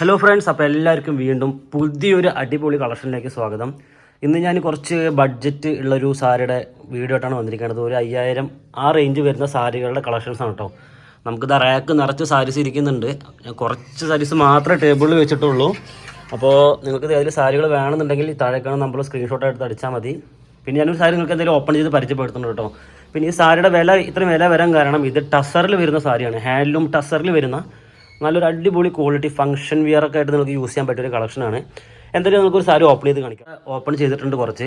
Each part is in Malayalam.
ഹലോ ഫ്രണ്ട്സ് അപ്പോൾ എല്ലാവർക്കും വീണ്ടും പുതിയൊരു അടിപൊളി കളക്ഷനിലേക്ക് സ്വാഗതം. ഇന്ന് ഞാൻ കുറച്ച് ബഡ്ജറ്റ് ഉള്ളൊരു സാരിയുടെ വീഡിയോ ആയിട്ടാണ് വന്നിരിക്കുന്നത്. ഒരു അയ്യായിരം ആ റേഞ്ച് വരുന്ന സാരികളുടെ കളക്ഷൻസ് ആണ് കേട്ടോ. നമുക്കിത് റാക്ക് നിറച്ച് സാരീസ് ഇരിക്കുന്നുണ്ട്. കുറച്ച് സാരീസ് മാത്രമേ ടേബിളിൽ വെച്ചിട്ടുള്ളൂ. അപ്പോൾ നിങ്ങൾക്ക് അതിൽ സാരികൾ വേണമെന്നുണ്ടെങ്കിൽ താഴേക്കാണ് നമ്മൾ സ്ക്രീൻഷോട്ട് എടുത്ത് അടിച്ചാൽ മതി. പിന്നെ ഞാനൊരു സാരി നിങ്ങൾക്ക് എന്തെങ്കിലും ഓപ്പൺ ചെയ്ത് പരിചയപ്പെടുത്തുന്നുണ്ട് കേട്ടോ. പിന്നെ ഈ സാരിയുടെ വില ഇത്രയും വില വരാൻ കാരണം ഇത് ടസറിൽ വരുന്ന സാരിയാണ്. ഹാൻഡ്ലൂം ടസറിൽ വരുന്ന നല്ലൊരു അടിപൊളി ക്വാളിറ്റി ഫംഗ്ഷൻ വിയർ ഒക്കെ ആയിട്ട് നിങ്ങൾക്ക് യൂസ് ചെയ്യാൻ പറ്റിയൊരു കളക്ഷനാണ് എന്തായാലും നമുക്കൊരു സാരി ഓപ്പൺ ചെയ്ത് കാണിക്കാം. ഓപ്പൺ ചെയ്തിട്ടുണ്ട് കുറച്ച്.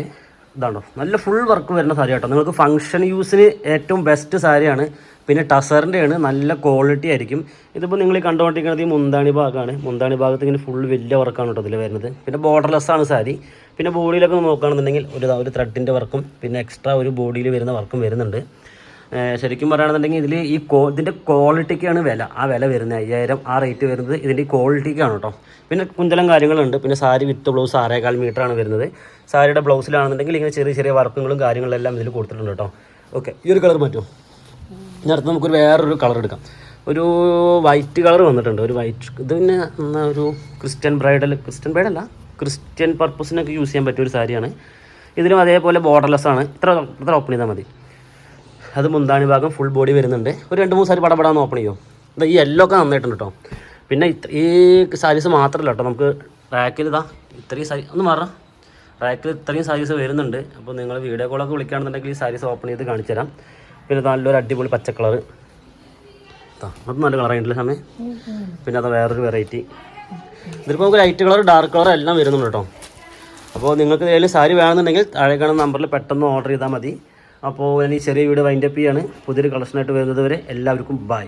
ഇതാണോ നല്ല ഫുൾ വർക്ക് വരുന്ന സാരി കേട്ടോ നിങ്ങൾക്ക് ഫംഗ്ഷൻ യൂസിന് ഏറ്റവും ബെസ്റ്റ് സാരിയാണ്. പിന്നെ ടസറിന്റെയാണ് നല്ല ക്വാളിറ്റി ആയിരിക്കും. ഇതിപ്പോൾ നിങ്ങൾ കണ്ടുകൊണ്ടിരിക്കുന്നത് ഈ മുന്താണി ഭാഗമാണ് മുന്താണി ഭാഗത്ത് ഇങ്ങനെ ഫുൾ വലിയ വർക്കാണ് കേട്ടോ ഇതിൽ വരുന്നത്. പിന്നെ ബോർഡർലെസ് ആണ് സാരി. പിന്നെ ബോഡിയിലൊക്കെ നോക്കുകയാണെന്നുണ്ടെങ്കിൽ ഒരു ഒരു ത്രെഡിന്റെ വർക്കും പിന്നെ എക്സ്ട്രാ ഒരു ബോഡിയിൽ വരുന്ന വർക്കും വരുന്നുണ്ട്. ശരിക്കും പറയുകയാണെന്നുണ്ടെങ്കിൽ ഇതിൽ ഈ കോ ഇതിന്റെ ക്വാളിറ്റിക്കാണ് വില. ആ വില വരുന്നത് അയ്യായിരം ആ റേറ്റ് വരുന്നത് ഇതിന്റെ ക്വാളിറ്റിക്കാണ് കേട്ടോ. പിന്നെ കുഞ്ചലം കാര്യങ്ങളുണ്ട്. പിന്നെ സാരി വിത്ത് ബ്ലൗസ് ആറേകാൽ മീറ്ററാണ് വരുന്നത്. സാരിയുടെ ബ്ലൗസിലാണെന്നുണ്ടെങ്കിൽ ഇങ്ങനെ ചെറിയ ചെറിയ വർക്കുകളും കാര്യങ്ങളെല്ലാം ഇതിൽ കൊടുത്തിട്ടുണ്ട് കേട്ടോ. ഓക്കെ ഈ ഒരു കളർ പറ്റുമോ ഇനി അടുത്ത് നമുക്കൊരു വേറൊരു കളർ എടുക്കാം. ഒരു വൈറ്റ് കളർ വന്നിട്ടുണ്ട്. ഒരു വൈറ്റ് ഇത് പിന്നെ ഒരു ക്രിസ്ത്യൻ ബ്രൈഡൽ ക്രിസ്ത്യൻ ബ്രൈഡല്ല ക്രിസ്ത്യൻ പർപ്പസിനൊക്കെ യൂസ് ചെയ്യാൻ പറ്റിയ ഒരു സാരിയാണ്. ഇതിനും അതേപോലെ ബോർഡർലെസ് ആണ്. ഇത്ര ഇത്ര ഓപ്പൺ ചെയ്താൽ മതി. അത് മുന്താണി ഭാഗം ഫുൾ ബോഡി വരുന്നുണ്ട്. ഒരു രണ്ട് മൂന്ന് സാരി പടപടാന്ന് ഓപ്പൺ ചെയ്യും? ഇത് ഈ യെല്ലോ ഒക്കെ നന്നായിട്ടുണ്ട് കേട്ടോ പിന്നെ ഇത്ര ഈ സാരീസ് മാത്രമല്ല കേട്ടോ നമുക്ക് റാക്കിൽ ഇതാ ഇത്രയും സാരി ഒന്ന് മാറാം റാക്കിൽ ഇത്രയും സാരീസ് വരുന്നുണ്ട്. അപ്പോൾ നിങ്ങൾ വീഡിയോ കോളൊക്കെ വിളിക്കുകയാണെന്നുണ്ടെങ്കിൽ ഈ സാരീസ് ഓപ്പൺ ചെയ്ത് കാണിച്ചു തരാം. പിന്നെ നല്ലൊരു അടിപൊളി പച്ച കളർ അത് നല്ല കളറായിട്ടുള്ള സമയം പിന്നെ അത് വേറൊരു വെറൈറ്റി ഇതിലിപ്പോൾ നമുക്ക് ലൈറ്റ് കളർ ഡാർക്ക് കളർ എല്ലാം വരുന്നുണ്ട് കേട്ടോ അപ്പോൾ നിങ്ങൾക്ക് ഏതെങ്കിലും സാരി വേണമെന്നുണ്ടെങ്കിൽ താഴെ കാണുന്ന നമ്പറിൽ പെട്ടെന്ന് ഓർഡർ ചെയ്താൽ മതി. അപ്പോൾ ഞാൻ ഈ ചെറിയ വീഡിയോ വൈൻഡപ്പ് ചെയ്യാണ്. പുതിയൊരു കളക്ഷനായിട്ട് വരുന്നത് വരെ എല്ലാവർക്കും ബൈ